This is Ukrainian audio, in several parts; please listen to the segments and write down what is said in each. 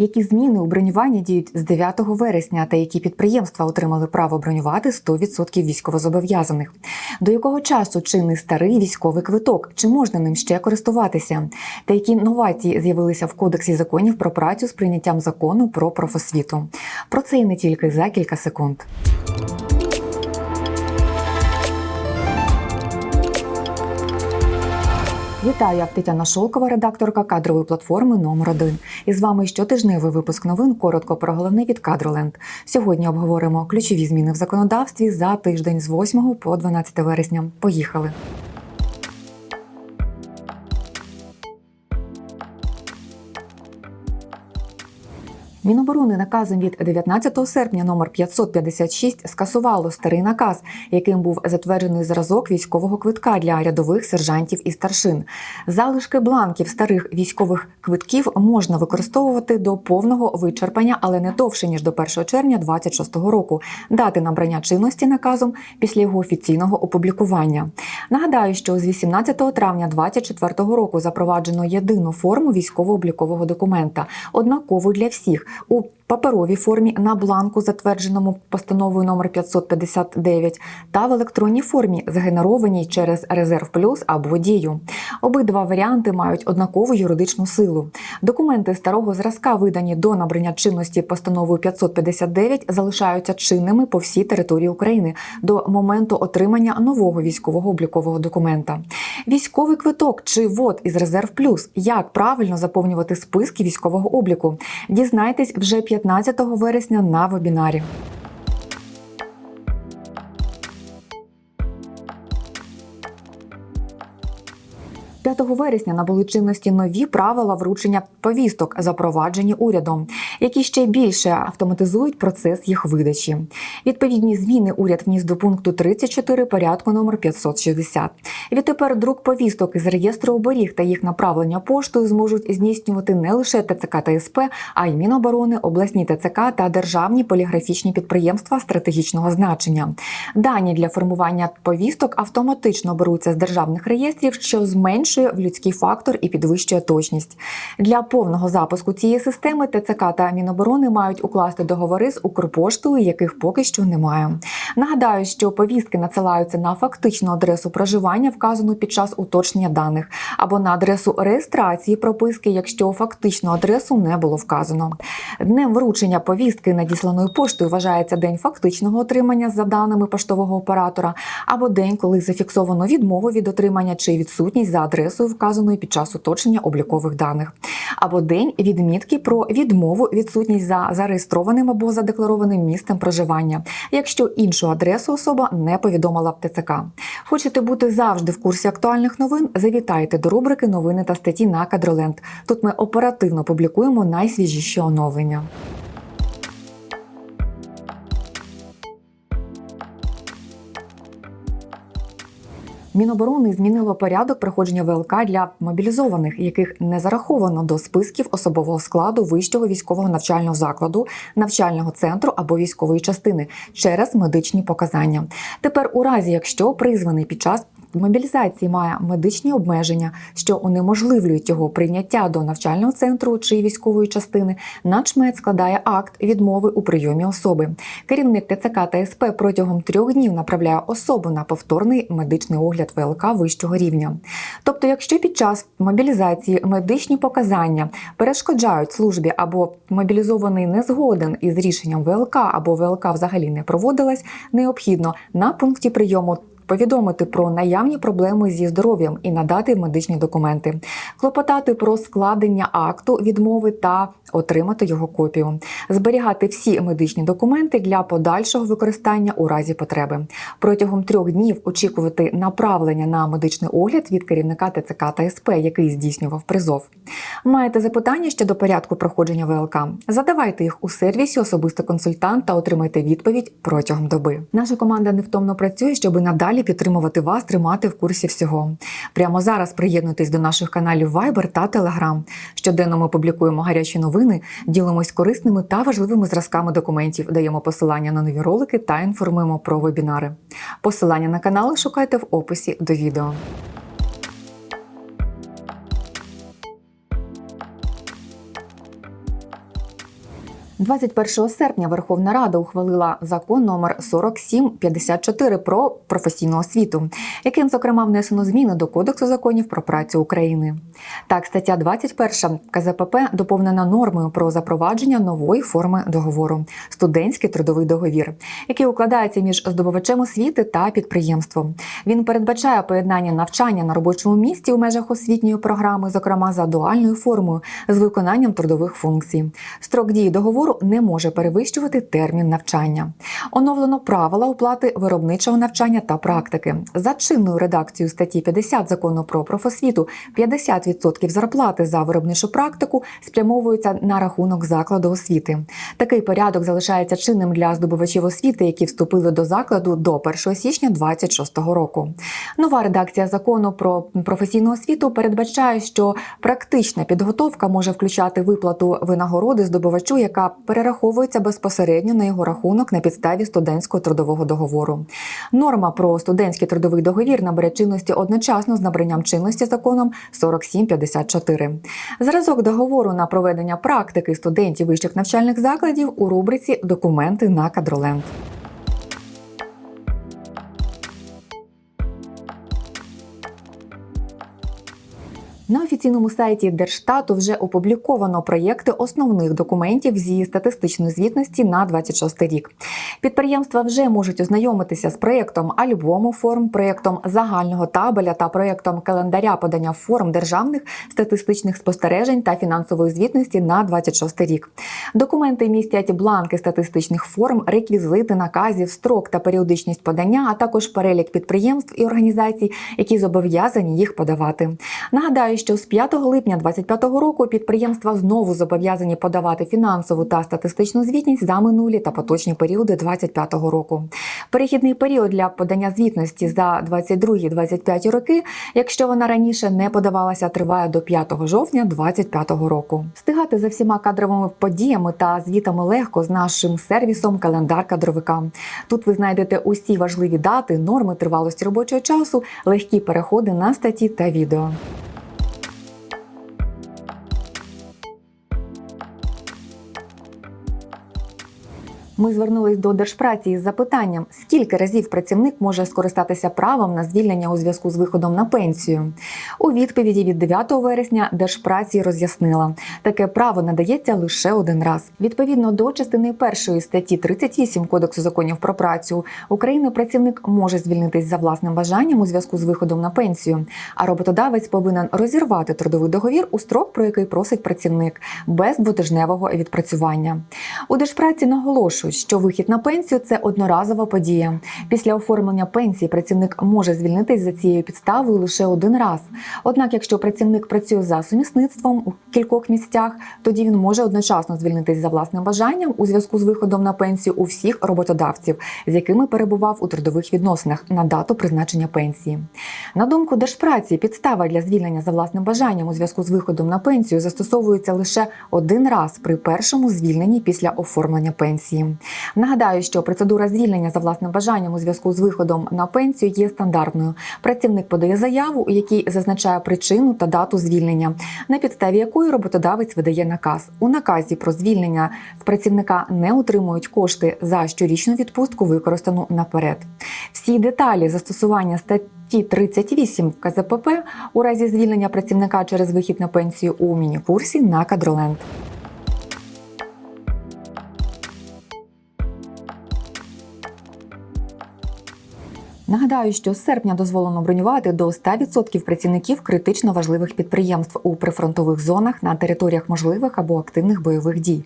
Які зміни у бронюванні діють з 9 вересня та які підприємства отримали право бронювати 100% військовозобов'язаних? До якого часу чинний старий військовий квиток? Чи можна ним ще користуватися? Та які новації з'явилися в кодексі законів про працю з прийняттям закону про профосвіту? Про це і не тільки за кілька секунд. Вітаю, я Тетяна Шолкова, редакторка кадрової платформи номер 1 І з вами щотижневий випуск новин. Коротко про головне від Кадроленд. Сьогодні обговоримо ключові зміни в законодавстві за тиждень з 8 по 12 вересня. Поїхали. Міноборони наказом від 19 серпня номер 556 скасувало старий наказ, яким був затверджений зразок військового квитка для рядових сержантів і старшин. Залишки бланків старих військових квитків можна використовувати до повного вичерпання, але не довше ніж до 1 червня 2026 року. Дати набрання чинності наказом після його офіційного опублікування. Нагадаю, що з 18 травня 2024 року запроваджено єдину форму військово-облікового документа, однакову для всіх у паперовій формі на бланку, затвердженому постановою номер 559, та в електронній формі, згенерованій через резерв плюс або дію. Обидва варіанти мають однакову юридичну силу. Документи старого зразка, видані до набрання чинності постановою 559, залишаються чинними по всій території України до моменту отримання нового військового облікового документа. Військовий квиток чи вод із резерв плюс. Як правильно заповнювати списки військового обліку? Дізнайтесь вже 15 вересня на вебінарі. – 5 вересня набули чинності нові правила вручення повісток, запроваджені урядом, які ще більше автоматизують процес їх видачі. Відповідні зміни уряд вніс до пункту 34 порядку номер 560. Відтепер друк повісток із реєстру оберіг та їх направлення поштою зможуть здійснювати не лише ТЦК та СП, а й Міноборони, обласні ТЦК та державні поліграфічні підприємства стратегічного значення. Дані для формування повісток автоматично беруться з державних реєстрів, що зменшує в людський фактор і підвищує точність. Для повного запуску цієї системи ТЦК та Міноборони мають укласти договори з Укрпоштою, яких поки що немає. Нагадаю, що повістки надсилаються на фактичну адресу проживання, вказану під час уточнення даних, або на адресу реєстрації прописки, якщо фактичну адресу не було вказано. Днем вручення повістки надісланою поштою вважається день фактичного отримання за даними поштового оператора, або день, коли зафіксовано відмову від отримання чи відсутність за адресою, вказаною під час уточнення облікових даних, або день відмітки про відмову відсутність за зареєстрованим або задекларованим місцем проживання, якщо іншу адресу особа не повідомила в ТЦК. Хочете бути завжди в курсі актуальних новин? Завітайте до рубрики Новини та статті на Кадроленд. Тут ми оперативно публікуємо найсвіжіші оновлення. Міноборони змінило порядок проходження ВЛК для мобілізованих, яких не зараховано до списків особового складу вищого військового навчального закладу, навчального центру або військової частини через медичні показання. Тепер, у разі якщо призваний під час мобілізації має медичні обмеження, що унеможливлюють його прийняття до навчального центру чи військової частини, начмет складає акт відмови у прийомі особи. Керівник ТЦК та СП протягом трьох днів направляє особу на повторний медичний огляд ВЛК вищого рівня. Тобто, якщо під час мобілізації медичні показання перешкоджають службі або мобілізований не згоден із рішенням ВЛК або ВЛК взагалі не проводилась, необхідно на пункті прийому повідомити про наявні проблеми зі здоров'ям і надати медичні документи, клопотати про складення акту відмови та отримати його копію, зберігати всі медичні документи для подальшого використання у разі потреби. Протягом трьох днів очікувати направлення на медичний огляд від керівника ТЦК та СП, який здійснював призов. Маєте запитання щодо порядку проходження ВЛК? Задавайте їх у сервісі особисто консультант та отримайте відповідь протягом доби. Наша команда невтомно працює, щоб надалі підтримувати вас, тримати в курсі всього. Прямо зараз приєднуйтесь до наших каналів Viber та Telegram. Щоденно ми публікуємо гарячі новини, ділимось корисними та важливими зразками документів, даємо посилання на нові ролики та інформуємо про вебінари. Посилання на канали шукайте в описі до відео. 21 серпня Верховна Рада ухвалила закон номер 4754 про професійну освіту, яким зокрема внесено зміни до Кодексу законів про працю України. Так, стаття 21 КЗПП доповнена нормою про запровадження нової форми договору студентський трудовий договір, який укладається між здобувачем освіти та підприємством. Він передбачає поєднання навчання на робочому місці у межах освітньої програми, зокрема за дуальною формою з виконанням трудових функцій. Строк дії договору не може перевищувати термін навчання. Оновлено правила оплати виробничого навчання та практики. За чинною редакцією статті 50 закону про профосвіту 50% зарплати за виробничу практику спрямовуються на рахунок закладу освіти. Такий порядок залишається чинним для здобувачів освіти, які вступили до закладу до 1 січня 2026 року. Нова редакція закону про професійну освіту передбачає, що практична підготовка може включати виплату винагороди здобувачу, яка перераховується безпосередньо на його рахунок на підставі студентського трудового договору. Норма про студентський трудовий договір набере чинності одночасно з набранням чинності законом 4754. Зразок договору на проведення практики студентів вищих навчальних закладів у рубриці Документи на кадроленд. На офіційному сайті Держстату вже опубліковано проєкти основних документів зі статистичної звітності на 26 рік. Підприємства вже можуть ознайомитися з проєктом альбому форм, проєктом загального табеля та проєктом календаря подання форм державних статистичних спостережень та фінансової звітності на 26 рік. Документи містять бланки статистичних форм, реквізити наказів, строк та періодичність подання, а також перелік підприємств і організацій, які зобов'язані їх подавати. Нагадаю, що з 5 липня 2025 року підприємства знову зобов'язані подавати фінансову та статистичну звітність за минулі та поточні періоди 2025 року. Перехідний період для подання звітності за 22-25 роки, якщо вона раніше не подавалася, триває до 5 жовтня 2025 року. Встигати за всіма кадровими подіями та звітами легко з нашим сервісом Календар кадровика. Тут ви знайдете усі важливі дати, норми тривалості робочого часу, легкі переходи на статті та відео. Ми звернулись до Держпраці із запитанням, скільки разів працівник може скористатися правом на звільнення у зв'язку з виходом на пенсію. У відповіді від 9 вересня Держпраці роз'яснила, таке право надається лише один раз. Відповідно до частини першої статті 38 Кодексу законів про працю України працівник може звільнитись за власним бажанням у зв'язку з виходом на пенсію, а роботодавець повинен розірвати трудовий договір у строк, про який просить працівник, без двотижневого відпрацювання. У Держпраці наголошують, що вихід на пенсію це одноразова подія. Після оформлення пенсії працівник може звільнитись за цією підставою лише один раз. Однак, якщо працівник працює за сумісництвом у кількох місцях, тоді він може одночасно звільнитись за власним бажанням у зв'язку з виходом на пенсію у всіх роботодавців, з якими перебував у трудових відносинах на дату призначення пенсії. На думку Держпраці, підстава для звільнення за власним бажанням у зв'язку з виходом на пенсію застосовується лише один раз при першому звільненні після оформлення пенсії. Нагадаю, що процедура звільнення за власним бажанням у зв'язку з виходом на пенсію є стандартною. Працівник подає заяву, у якій зазначає причину та дату звільнення, на підставі якої роботодавець видає наказ. У наказі про звільнення з працівника не отримують кошти за щорічну відпустку, використану наперед. Всі деталі застосування статті 38 КЗПП у разі звільнення працівника через вихід на пенсію у міні-курсі на кадроленд. Нагадаю, що з серпня дозволено бронювати до 100% працівників критично важливих підприємств у прифронтових зонах на територіях можливих або активних бойових дій.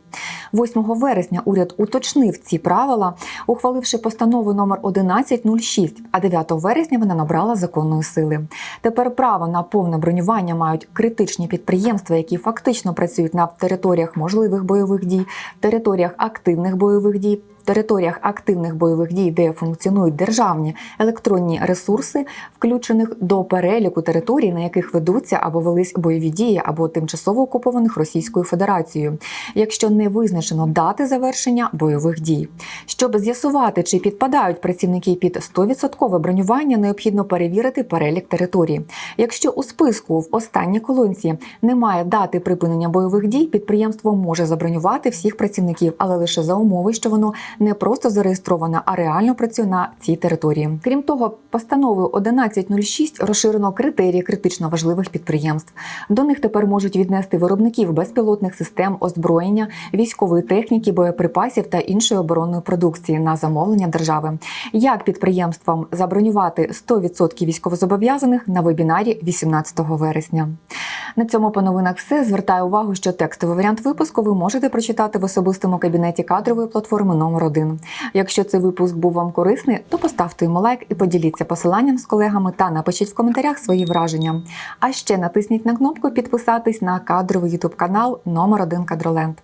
8 вересня уряд уточнив ці правила, ухваливши постанову номер 1106, а 9 вересня вона набрала законної сили. Тепер право на повне бронювання мають критичні підприємства, які фактично працюють на територіях можливих бойових дій, територіях активних бойових дій територіях активних бойових дій, де функціонують державні електронні ресурси, включених до переліку територій, на яких ведуться або велись бойові дії, або тимчасово окупованих Російською Федерацією, якщо не визначено дати завершення бойових дій. Щоб з'ясувати, чи підпадають працівники під 100% бронювання, необхідно перевірити перелік території. Якщо у списку в останній колонці немає дати припинення бойових дій, підприємство може забронювати всіх працівників, але лише за умови, що воно не просто зареєстровано, а реально працює на цій території. Крім того, постановою 1106 розширено критерії критично важливих підприємств. До них тепер можуть віднести виробників безпілотних систем, озброєння, військової техніки, боєприпасів та іншої оборонної продукції на замовлення держави. Як підприємствам забронювати 100% військовозобов'язаних на вебінарі 18 вересня. На цьому по новинах все. Звертаю увагу, що текстовий варіант випуску ви можете прочитати в особистому кабінеті кадрової платформи номер 1 Якщо цей випуск був вам корисний, то поставте йому лайк і поділіться посиланням з колегами та напишіть в коментарях свої враження. А ще натисніть на кнопку підписатись на кадровий ютуб канал номер 1 Кадроленд.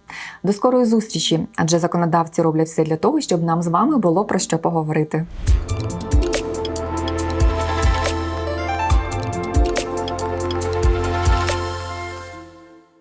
До скорої зустрічі, адже законодавці роблять все для того, щоб нам з вами було про що поговорити.